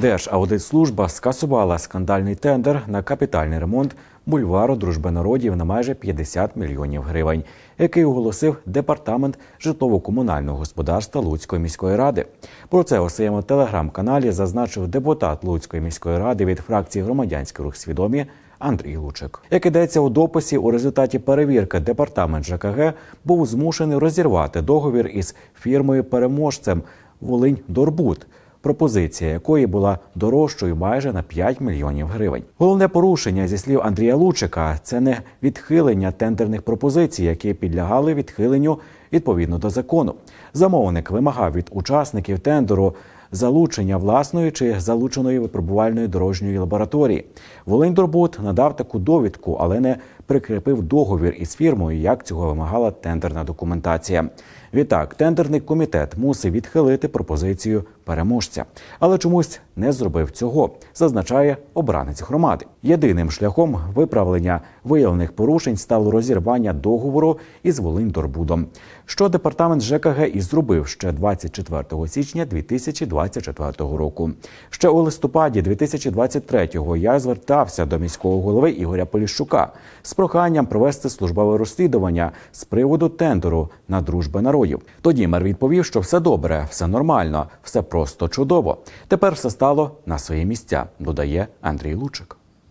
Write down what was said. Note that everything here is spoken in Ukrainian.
Держаудитслужба скасувала скандальний тендер на капітальний ремонт бульвару Дружби народів на майже 50 мільйонів гривень, який оголосив департамент житлово-комунального господарства Луцької міської ради. Про це у своєму телеграм-каналі зазначив депутат Луцької міської ради від фракції громадянський рух свідомі. Андрій Лучик, як ідеться у дописі, у результаті перевірки департамент ЖКГ був змушений розірвати договір із фірмою переможцем Волинь Дорбут, пропозиція якої була дорожчою майже на 5 мільйонів гривень. Головне порушення зі слів Андрія Лучика це не відхилення тендерних пропозицій, які підлягали відхиленню відповідно до закону. Замовник вимагав від учасників тендеру залучення власної чи залученої випробувальної дорожньої лабораторії. Волиньдорбут надав таку довідку, але не прикріпив договір із фірмою, як цього вимагала тендерна документація. Відтак, тендерний комітет мусив відхилити пропозицію переможця, але чомусь не зробив цього, зазначає обранець громади. Єдиним шляхом виправлення виявлених порушень стало розірвання договору із Волиньдорбудом, що департамент ЖКГ і зробив ще 24 січня 2024 року. Ще у листопаді 2023-го я звертався до міського голови Ігоря Поліщука з проханням провести службове розслідування з приводу тендеру на дружби народів. Тоді мер відповів, що все добре, все нормально, все просто чудово. Тепер все стало на свої місця, додає Андрій Лучик.